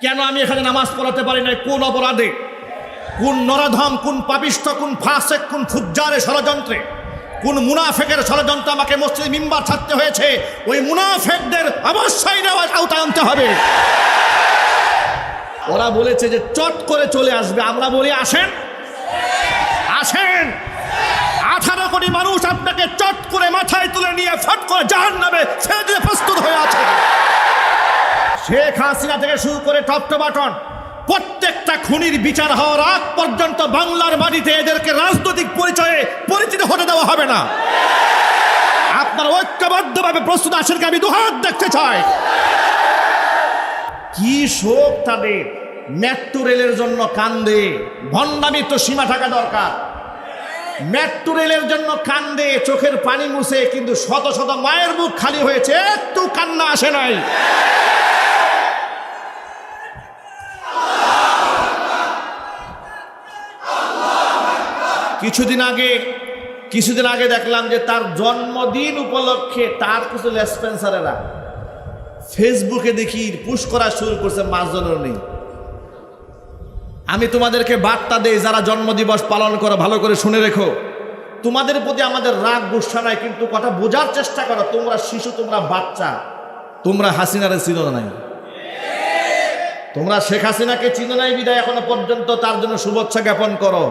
কেন আমি এখানে নামাজ পড়াতে পারি না কোন অপরাধে? কোন নরাধম, কোন পাপিষ্ঠ, কোন ফাসেক, কোন ফুজ্জারে ষড়যন্ত্রে? কোন মুনাফেকের ষড়যন্ত্র আমাকে মসজিদ মিম্বার ছাড়তে হয়েছে? ওই মুনাফেকদের অবশ্যই নেওয়ার আওতায় আনতে হবে। ওরা বলেছে যে চট করে চলে আসবে। আমরা বলি, আসেন। আসেন। আঠারো কোটি মানুষ আপনাকে চট করে মাথায় তুলে নিয়ে ফট করে জাহান নামে ছেড়ে প্রস্তুত হয়ে আছে। শেখ হাসিনা থেকে শুরু করে টপ বাটন, প্রত্যেকটা খুনির বিচার হওয়ার আগ পর্যন্ত বাংলার মাটিতে এদেরকে রাজনৈতিক পরিচয়ে পরিচিত হতে দেওয়া হবে না। আপনার ঐক্যবদ্ধভাবে প্রস্তুত আসেন আমি দুহাত দেখতে চাই। কি শোক তাদের, মেট্রো রেলের জন্য কান্দে ভণ্ডামির তো সীমা থাকা দরকার। মেট্রো রেলের জন্য কান্দে, চোখের পানি মুছে, কিন্তু শত শত মায়ের মুখ খালি হয়েছে, একটু কান্না আসে নাই। কিছুদিন আগে কিছুদিন আগে দেখলাম যে তার জন্মদিন উপলক্ষে তার কিছু লেসপেন্সারেরা ফেসবুকে দেখি পুশ করা শুরু করছে মাসজনের নেই। আমি তোমাদেরকে বার্তা দেই, যারা জন্মদিবস পালন করো, ভালো করে শুনে রেখো। তোমাদের প্রতি আমাদের রাগ, গুসা নাই, কিন্তু কথা বোঝার চেষ্টা করো, তোমরা শিশু, তোমরা বাচ্চা, তোমরা হাসিনারে চিনো নাই। তোমরা শেখ হাসিনাকে চিনো নাই, বিদায় এখনও পর্যন্ত, তার জন্য শুভেচ্ছা জ্ঞাপন করো।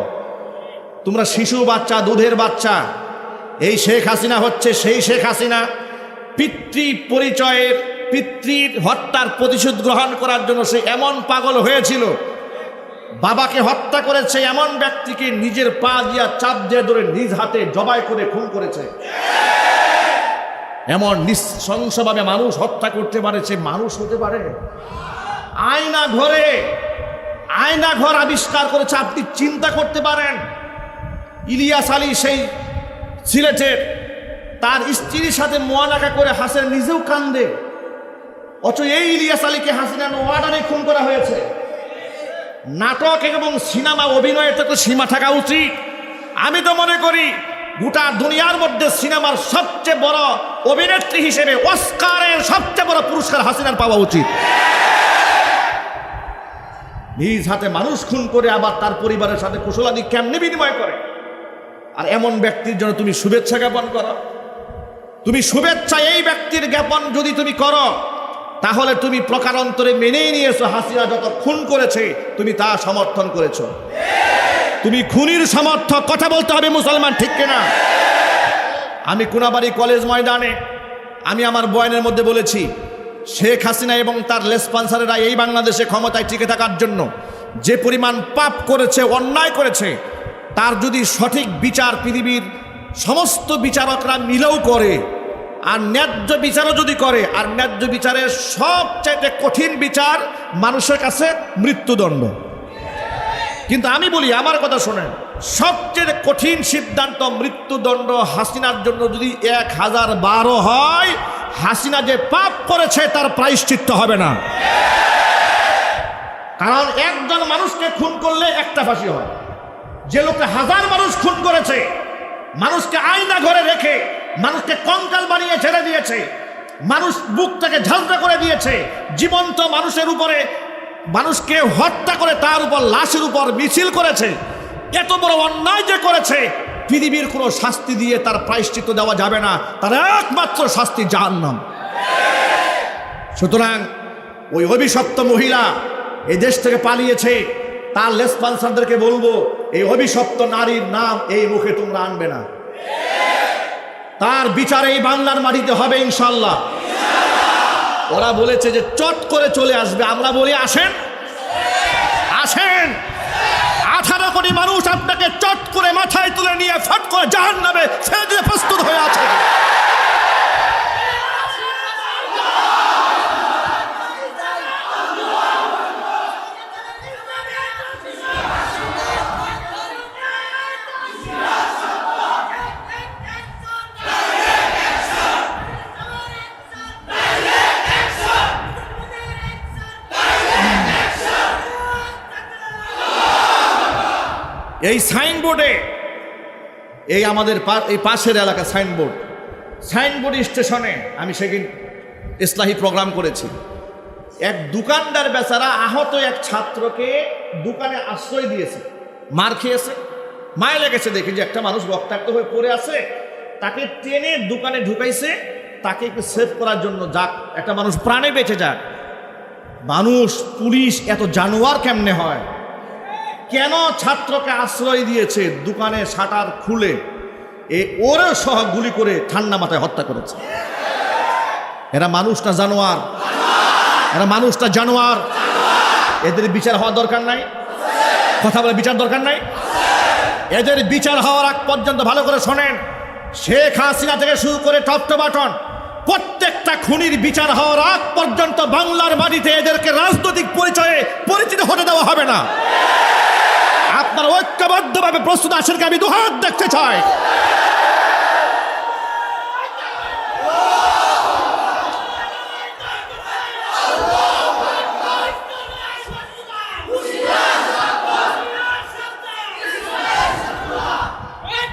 তোমরা শিশু বাচ্চা, দুধের বাচ্চা। এই শেখ হাসিনা হচ্ছে সেই শেখ হাসিনা। পিতৃ পরিচয়ের, পিতৃর হত্যার প্রতিশোধ গ্রহণ করার জন্য সে এমন পাগল হয়েছিল। বাবাকে হত্যা করেছে এমন ব্যক্তিকে নিজের পা দিয়া চাপ দিয়ে ধরে নিজ হাতে জবাই করে খুন করেছে। এমন নৃশংসভাবে মানুষ হত্যা করতে পারে, সে মানুষ হতে পারে। আয়না ঘরে, আয়না ঘর আবিষ্কার করেছে, আপনি চিন্তা করতে পারেন। ইলিয়াস আলী সেই সিলেটের, তার স্ত্রীর সাথে মোয়ানাকা করে হাসেন নিজেও কান্দে। অথচ এই ইলিয়াস আলীকে হাসিনা নোয়াডারে খুন করা হয়েছে। নাটক এবং সিনেমা অভিনয়ের তো সীমা থাকা উচিত। আমি তো মনে করি, গোটা দুনিয়ার মধ্যে সিনেমার সবচেয়ে বড় অভিনেত্রী হিসেবে অস্কারের সবচেয়ে বড় পুরস্কার হাসিনার পাওয়া উচিত। নিজ হাতে মানুষ খুন করে আবার তার পরিবারের সাথে কুশলাদি কেমনি বিনিময় করে? আর এমন ব্যক্তির জন্য তুমি শুভেচ্ছা জ্ঞাপন করো। তুমি শুভেচ্ছা এই ব্যক্তির জ্ঞাপন যদি তুমি করো, তাহলে তুমি প্রকারান্তরে মেনেই নিয়েছো, হাসিনা যত খুন করেছে, তুমি তা সমর্থন করেছ। তুমি খুনির সমর্থক কথা বলতে হবে মুসলমান, ঠিক কিনা? আমি কোনাবাড়ি কলেজ ময়দানে, আমি আমার বয়ানের মধ্যে বলেছি, শেখ হাসিনা এবং তার লেসপন্সারেরা এই বাংলাদেশে ক্ষমতায় টিকে থাকার জন্য যে পরিমাণ পাপ করেছে, অন্যায় করেছে তার যদি সঠিক বিচার পৃথিবীর সমস্ত বিচারকরা মিলেও করে, আর ন্যায্য বিচারও যদি করে, আর ন্যায্য বিচারের সবচাইতে কঠিন বিচার মানুষের কাছে মৃত্যুদণ্ড। কিন্তু আমি বলি, আমার কথা শোনেন, সবচেয়ে কঠিন সিদ্ধান্ত মৃত্যুদণ্ড হাসিনার জন্য যদি এক হাজার বারো হয়, হাসিনা যে পাপ করেছে তার প্রায়শ্চিত্ত হবে না। কারণ একজন মানুষকে খুন করলে একটা ফাঁসি হয়। যে লোকে হাজার মানুষ খুন করেছে, মানুষকে আয়না ঘরে রেখে, মানুষকে কঙ্কাল বানিয়ে ছেড়ে দিয়েছে, মানুষ বুক থেকে ঝাঁঝরা করে দিয়েছে, জীবন্ত মানুষের উপরে, মানুষকে হত্যা করে তার উপর লাশের উপর মিছিল করেছে, এত বড় অন্যায় যে করেছে, পৃথিবীর কোনো শাস্তি দিয়ে তার প্রায়শ্চিত্ত দেওয়া যাবে না, তার একমাত্র শাস্তি জাহান্নাম। সুতরাং ওই অভিশপ্ত মহিলা এই দেশ থেকে পালিয়েছে, তার লেসপন্সারদেরকে বলব এই অভিশপ্ত নারীর নাম এই মুখে তোমরা আনবে না। তার বিচার এই বাংলার মাটিতে হবে ইনশাল্লাহ ওরা বলেছে যে চট করে চলে আসবে। আমরা বলি, আসেন। আসেন। আঠারো কোটি মানুষ আপনাকে চট করে মাথায় তুলে নিয়ে ফট করে জাহান নামে দিয়ে প্রস্তুত হয়ে আছে। এই সাইনবোর্ডে, এই আমাদের এই পাশের এলাকা সাইনবোর্ড। সাইনবোর্ড স্টেশনে আমি সেদিন ইসলাহি প্রোগ্রাম করেছি। এক দোকানদার বেচারা আহত এক ছাত্রকে দোকানে আশ্রয় দিয়েছে। মার খেয়েছে। মায় লেগেছে দেখি যে একটা মানুষ রক্তাক্ত হয়ে পড়ে আছে। তাকে টেনে দোকানে ঢুকাইছে। তাকে একটু সেভ করার জন্য যাক, একটা মানুষ প্রাণে বেঁচে যাক। মানুষ, পুলিশ, এত জানোয়ার কেমনে হয়? কেন ছাত্রকে আশ্রয় দিয়েছে দোকানে শাটার খুলে? এ ওরে সহ গুলি করে ঠান্ডা মাথায় হত্যা করেছে। এরা মানুষটা জানোয়ার। এরা মানুষটা জানোয়ার। এদের বিচার হওয়া দরকার নাই। কথা বলে বিচার দরকার নাই। এদের বিচার হওয়ার আগ পর্যন্ত ভালো করে শোনেন। শেখ হাসিনা থেকে শুরু করে টপ টু বাটন। প্রত্যেকটা খুনির বিচার হওয়ার আগ পর্যন্ত বাংলার মাটিতে এদেরকে রাজনৈতিক পরিচয়ে পরিচিত হতে দেওয়া হবে না। ঐক্যবদ্ধভাবে প্রস্তুত আছেন আমি দুহাত দেখতে চাই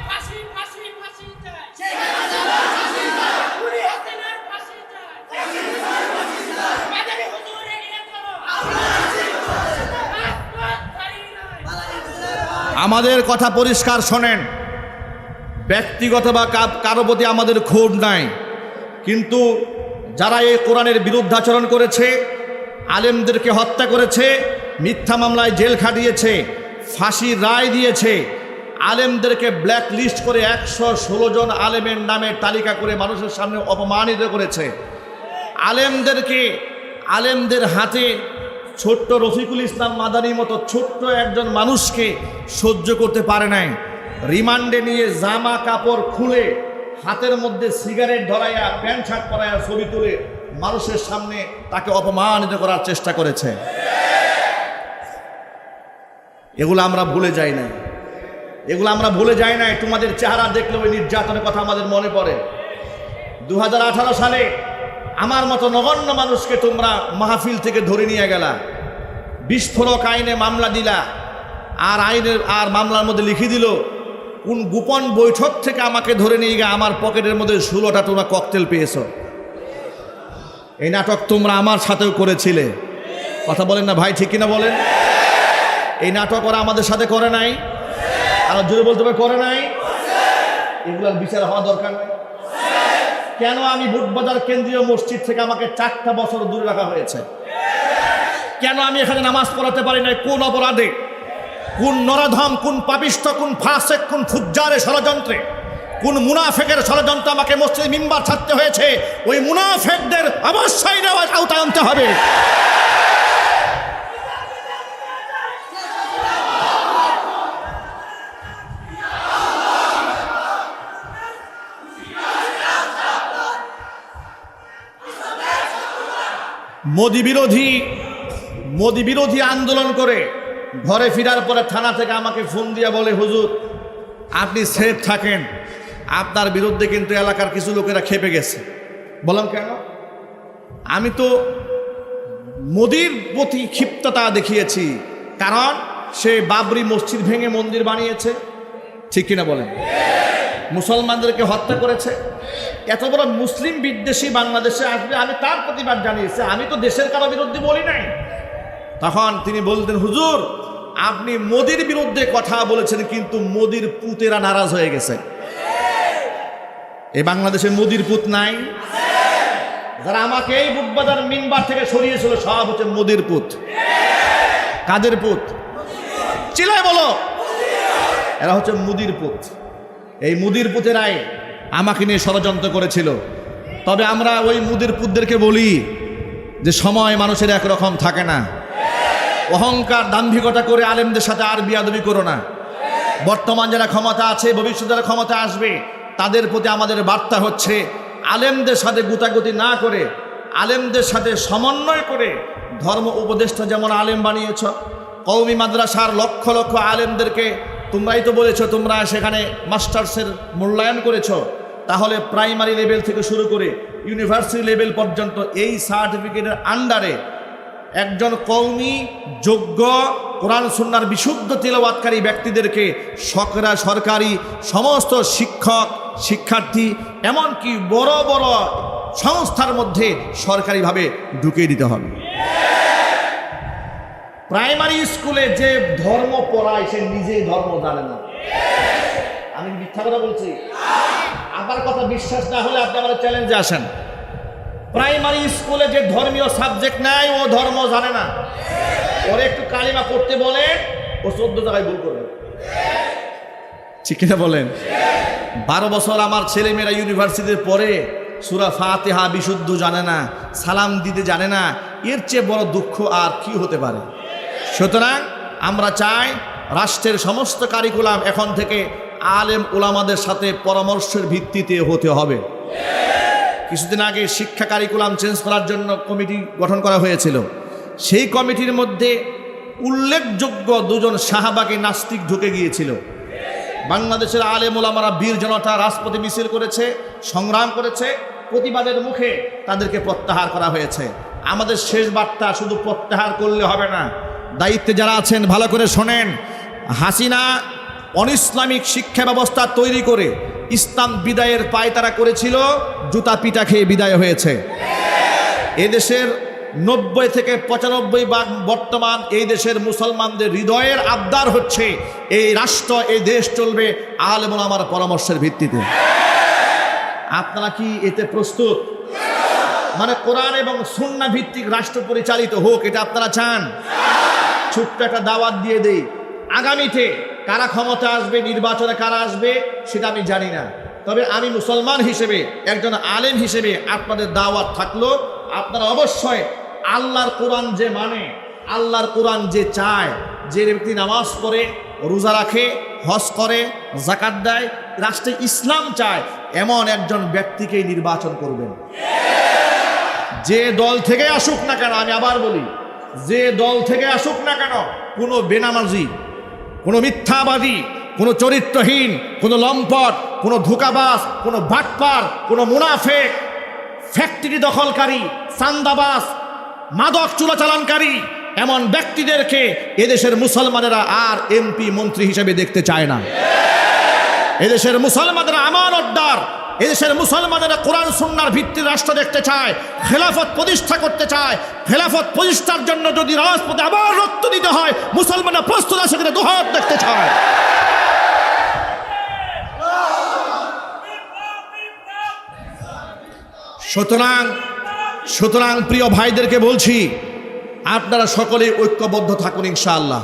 ফাঁসি ফাঁসি ফাঁসি চাই হাসিনার ফাঁসি চাই মাদারি হুজুর এগিয়ে চলো রাজপথ ছাড়ি নাই আমাদের কথা পরিষ্কার শোনেন। ব্যক্তিগত বা কারও প্রতি আমাদের ক্ষোভ নাই। কিন্তু যারা এই কোরআনের বিরুদ্ধাচরণ করেছে, আলেমদেরকে হত্যা করেছে, মিথ্যা মামলায় জেল খাটিয়েছে ফাঁসি রায় দিয়েছে, আলেমদেরকে ব্ল্যাক লিস্ট করে একশো ষোলো জন আলেমের নামে তালিকা করে মানুষের সামনে অপমানিত করেছে। আলেমদেরকে, আলেমদের হাতে ছোট্ট রফিকুল ইসলাম মাদানির মতো ছোট্ট একজন মানুষকে সহ্য করতে পারে নাই। রিমান্ডে নিয়ে জামা কাপড় খুলে হাতের মধ্যে সিগারেট ধরাইয়া, প্যান্ট শার্ট পরাইয়া ছবি তুলে মানুষের সামনে তাকে অপমানিত করার চেষ্টা করেছে। এগুলো আমরা ভুলে যাই না এগুলো আমরা ভুলে যাই না তোমাদের চেহারা দেখলে ওই নির্যাতনের কথা আমাদের মনে পড়ে। দু হাজার আঠারো সালে আমার মতো নগণ্য মানুষকে তোমরা মাহফিল থেকে ধরে নিয়ে গেলা। বিস্ফোরক আইনে মামলা দিলা। আর আইনের, আর মামলার মধ্যে লিখে দিল, কোন গোপন বৈঠক থেকে আমাকে ধরে নিয়ে গিয়ে আমার পকেটের মধ্যে ষোলোটা তোমরা ককটেল পেয়েছ। এই নাটক তোমরা আমার সাথেও করেছিলে। কথা বলেন না ভাই, ঠিক কিনা বলেন? এই নাটক ওরা আমাদের সাথে করে নাই। আর জোরে বলতে হবে, করে নাই? এগুলোর বিচার হওয়া দরকার নাই। কেন আমি বুটবাজার কেন্দ্রীয় মসজিদ থেকে আমাকে চারটা বছর দূরে রাখা হয়েছে? কেন আমি এখানে নামাজ পড়াতে পারি না কোন অপরাধে? কোন নরাধম, কোন পাপিষ্ঠ, কোন ফাঁসে কোন ফুজ্জারে ষড়যন্ত্রে? কোন মুনাফেকের ষড়যন্ত্র আমাকে মসজিদ মিম্বার ছাড়তে হয়েছে? ওই মুনাফেকদের অবশ্যই নেওয়া আওতায় আনতে হবে। মোদি বিরোধী মোদি বিরোধী আন্দোলন করে ঘরে ফেরার পরে থানা থেকে আমাকে ফোন দিয়ে বলে, হুজুর, আপনি সেফ থাকেন। আপনার বিরুদ্ধে কিন্তু এলাকার কিছু লোকেরা খেপে গেছে। বললাম, কেন? আমি তো মোদির প্রতি ক্ষিপ্ততা দেখিয়েছি, কারণ সে বাবরি মসজিদ ভেঙে মন্দির বানিয়েছে। ঠিক কিনা বলেন? মুসলমানদেরকে হত্যা করেছে। এত বড় মুসলিম বিদ্বেষী বাংলাদেশে আসবে, আমি তার প্রতিবাদ জানিয়েছি। আমি তো দেশের কারও বিরুদ্ধে বলি নাই। তখন তিনি বলতেন, হুজুর, আপনি মোদির বিরুদ্ধে কথা বলেছেন, কিন্তু মোদির পুতেরা নারাজ হয়ে গেছে। এই বাংলাদেশে মোদির পুত নাই। যারা আমাকে এই বুকবাজার মিনবার থেকে সরিয়েছিল, সব হচ্ছে মোদির পুত। কাদের পুত? চিলায় বলো। এরা হচ্ছে মুদির পুত। এই মুদির পুতেরাই আমাকে নিয়ে ষড়যন্ত্র করেছিল। তবে আমরা ওই মুদির পুতদেরকে বলি যে সময় মানুষের একরকম থাকে না। অহংকার দাম্ভিকতা করে আলেমদের সাথে আর বিয়াদবি করো না। বর্তমান যারা ক্ষমতা আছে, ভবিষ্যৎ যারা ক্ষমতা আসবে, তাদের প্রতি আমাদের বার্তা হচ্ছে আলেমদের সাথে গুতাগুতি না করে, আলেমদের সাথে সমন্বয় করে ধর্ম উপদেষ্টা যেমন আলেম বানিয়েছ কৌমি মাদ্রাসার লক্ষ লক্ষ আলেমদেরকে তোমরাই তো বলেছ, তোমরা সেখানে মাস্টার্সের মূল্যায়ন করেছ। তাহলে প্রাইমারি লেভেল থেকে শুরু করে ইউনিভার্সিটি লেভেল পর্যন্ত এই সার্টিফিকেটের আন্ডারে একজন কৌমি যোগ্য, কোরআন, সুন্নার বিশুদ্ধ তেলাওয়াতকারী ব্যক্তিদেরকে সকরা সরকারি সমস্ত শিক্ষক, শিক্ষার্থী, এমনকি বড় বড় সংস্থার মধ্যে সরকারিভাবে ঢুকিয়ে দিতে হবে। প্রাইমারি স্কুলে যে ধর্ম পড়ায় সে নিজেই ধর্ম জানে না। আমি মিথ্যা কথা বলছি? আমার কথা বিশ্বাস না হলে আপনি আমার চ্যালেঞ্জে আসেন। প্রাইমারি স্কুলে যে ধর্মীয় সাবজেক্ট নাই, ও ধর্ম জানে না। ওরে একটু কালিমা পড়তে বলে, ও চোদ্দ জায়গায় ভুল করবে। ঠিক কিনা বলেন? বারো বছর আমার ছেলেমেয়েরা ইউনিভার্সিটির পরে সুরা ফাতেহা বিশুদ্ধ জানে না, সালাম দিতে জানে না, এর চেয়ে বড় দুঃখ আর কি হতে পারে? সুতরাং আমরা চাই রাষ্ট্রের সমস্ত কারিকুলাম এখন থেকে আলেম ওলামাদের সাথে পরামর্শের ভিত্তিতে হতে হবে। কিছুদিন আগে শিক্ষা কারিকুলাম চেঞ্জ করার জন্য কমিটি গঠন করা হয়েছিল। সেই কমিটির মধ্যে উল্লেখযোগ্য দুজন শাহবাগে নাস্তিক ঢুকে গিয়েছিল। বাংলাদেশের আলেম ওলামারা বীর জনতা রাজপথে মিছিল করেছে, সংগ্রাম করেছে, প্রতিবাদের মুখে তাদেরকে প্রত্যাহার করা হয়েছে। আমাদের শেষ বার্তা শুধু প্রত্যাহার করলে হবে না। দায়িত্বে যারা আছেন, ভালো করে শোনেন। হাসিনা অনিসলামিক শিক্ষা ব্যবস্থা তৈরি করে ইসলাম বিদায়ের পায় তারা করেছিল, জুতা পিটা খেয়ে বিদায় হয়েছে। এদেশের নব্বই থেকে পঁচানব্বই ভাগ বর্তমান এই দেশের মুসলমানদের হৃদয়ের আবদার হচ্ছে, এই রাষ্ট্র, এই দেশ চলবে আলেমন আমার পরামর্শের ভিত্তিতে। আপনারা কি এতে প্রস্তুত? মানে কোরআন এবং সুন্না ভিত্তিক রাষ্ট্র পরিচালিত হোক, এটা আপনারা চান? ছোট্ট একটা দাওয়াত দিয়ে দেই। আগামীতে কারা ক্ষমতা আসবে, নির্বাচনে কারা আসবে, সেটা আমি জানি না। তবে আমি মুসলমান হিসেবে, একজন আলেম হিসেবে আপনাদের দাওয়াত থাকল, আপনারা অবশ্যই আল্লাহর কোরআন যে মানে আল্লাহর কোরআন যে চায়, যে ব্যক্তি নামাজ পড়ে, রোজা রাখে, হজ করে জাকাত দেয়, রাষ্ট্রে ইসলাম চায়, এমন একজন ব্যক্তিকেই নির্বাচন করবেন। যে দল থেকে আসুক না কেন, আমি আবার বলি যে দল থেকে আসুক না কেন, কোনো বেনামাজি, কোনো মিথ্যাবাদী, কোনো চরিত্রহীন, কোনো লম্পট, কোনো ধোকাবাস কোনো বাটপার, কোনো মুনাফেক, ফ্যাক্টরি দখলকারী চান্দাবাস মাদক চোরাচালানকারী এমন ব্যক্তিদেরকে এদেশের মুসলমানেরা আর এমপি মন্ত্রী হিসেবে দেখতে চায় না। এদেশের মুসলমানরা আমানতদার এদেশের মুসলমানেরা কোরআন, সুন্নার ভিত্তি রাষ্ট্র দেখতে চায়, খেলাফত প্রতিষ্ঠা করতে চায়। খেলাফত প্রতিষ্ঠার জন্য যদি রাজপথে আবার রক্ত দিতে হয়, মুসলমানরা প্রস্তুত আছে কিনা দুহাত দেখতে চায়। সুতরাং সুতরাং প্রিয় ভাইদেরকে বলছি, আপনারা সকলে ঐক্যবদ্ধ থাকুন ইনশাআল্লাহ।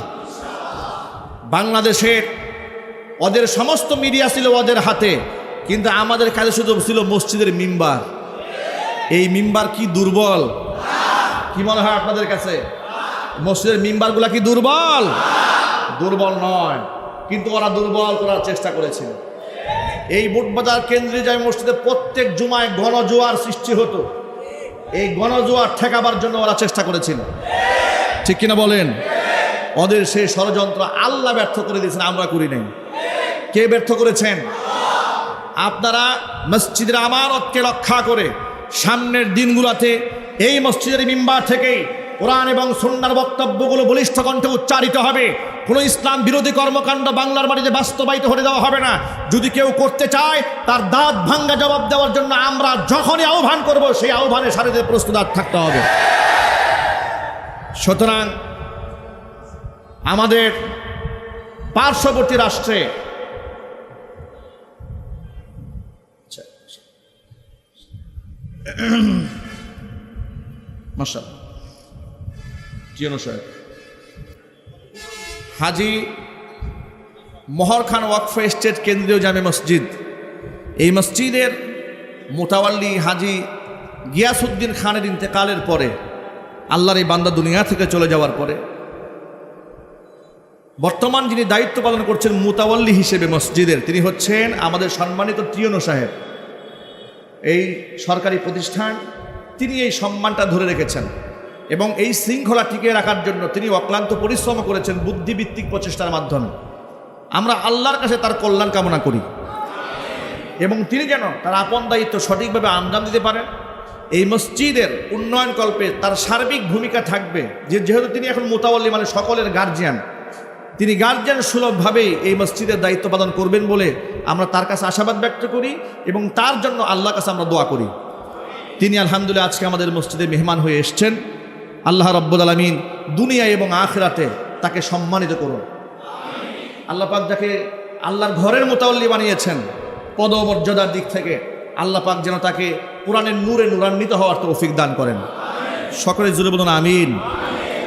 বাংলাদেশের ওদের সমস্ত মিডিয়া ছিল ওদের হাতে। কিন্তু আমাদের কাছে শুধু ছিল মসজিদের মিম্বার। এই মিম্বার কি দুর্বল? কি মনে হয় আপনাদের কাছে? মসজিদের মিম্বারগুলা কি দুর্বল? দুর্বল নয়। কিন্তু ওরা দুর্বল করার চেষ্টা করেছিল। এই বুটবাজার কেন্দ্রীয় জামে মসজিদে প্রত্যেক জুমায় গণজোয়ার সৃষ্টি হতো। এই গণজোয়ার ঠেকাবার জন্য ওরা চেষ্টা করেছিল। ঠিক কিনা বলেন? ওদের সেই ষড়যন্ত্র আল্লাহ ব্যর্থ করে দিয়েছেন, আমরা করি নাই। কে ব্যর্থ করেছেন? আপনারা মসজিদের আমানতকে রক্ষা করে সামনের দিনগুলোতে এই মসজিদের মিম্বার থেকেই কোরআন এবং সুন্নার বক্তব্যগুলো বলিষ্ঠ কণ্ঠে উচ্চারিত হবে। কোনো ইসলাম বিরোধী কর্মকাণ্ড বাংলার বাড়িতে বাস্তবায়িত হতে দেওয়া হবে না। যদি কেউ করতে চায়, তার দাঁত ভাঙ্গা জবাব দেওয়ার জন্য আমরা যখনই আহ্বান করব, সেই আহ্বানে সাথে প্রস্তুত থাকতে হবে। সুতরাং আমাদের পার্শ্ববর্তী রাষ্ট্রে মাসাল জিয়নো সাহেব। হাজি মহর খান ওয়াকফ স্টেট কেন্দ্রীয় জামে মসজিদ। এই মসজিদের মোতাওয়াল্লি হাজি গিয়াসুদ্দিন খানের ইন্তেকালের পরে, আল্লাহর এই বান্দা দুনিয়া থেকে চলে যাওয়ার পরে, বর্তমান যিনি দায়িত্ব পালন করছেন মুতাওয়াল্লি হিসেবে মসজিদের, তিনি হচ্ছেন আমাদের সম্মানিত ত্রিয়নো সাহেব। এই সরকারি প্রতিষ্ঠান, তিনি এই সম্মানটা ধরে রেখেছেন এবং এই শৃঙ্খলা টিকিয়ে রাখার জন্য তিনি অক্লান্ত পরিশ্রম করেছেন বুদ্ধিভিত্তিক প্রচেষ্টার মাধ্যমে। আমরা আল্লাহর কাছে তার কল্যাণ কামনা করি। এবং তিনি যেন তার আপন দায়িত্ব সঠিকভাবে আঞ্জাম দিতে পারেন। এই মসজিদের উন্নয়ন কল্পে তার সার্বিক ভূমিকা থাকবে। যে যেহেতু তিনি এখন মোতাবল্লি মানে সকলের গার্জিয়ান তিনি গার্জিয়ান সুলভভাবেই এই মসজিদের দায়িত্ব পালন করবেন বলে আমরা তার কাছে আশাবাদ ব্যক্ত করি এবং তার জন্য আল্লাহর কাছে আমরা দোয়া করি। তিনি আলহামদুলিল্লাহ আজকে আমাদের মসজিদে মেহমান হয়ে এসছেন। আল্লাহ রব্বুল আলমিন দুনিয়া এবং আখরাতে তাকে সম্মানিত করুন। আল্লাহ পাক যাকে আল্লাহর ঘরের মোতাল্লি বানিয়েছেন, পদমর্যাদার দিক থেকে আল্লাহ পাক যেন তাকে কোরআনের নূরে নূরান্বিত হওয়ার তৌফিক দান করেন। সকলে জুড়ে বলুন, আমিন।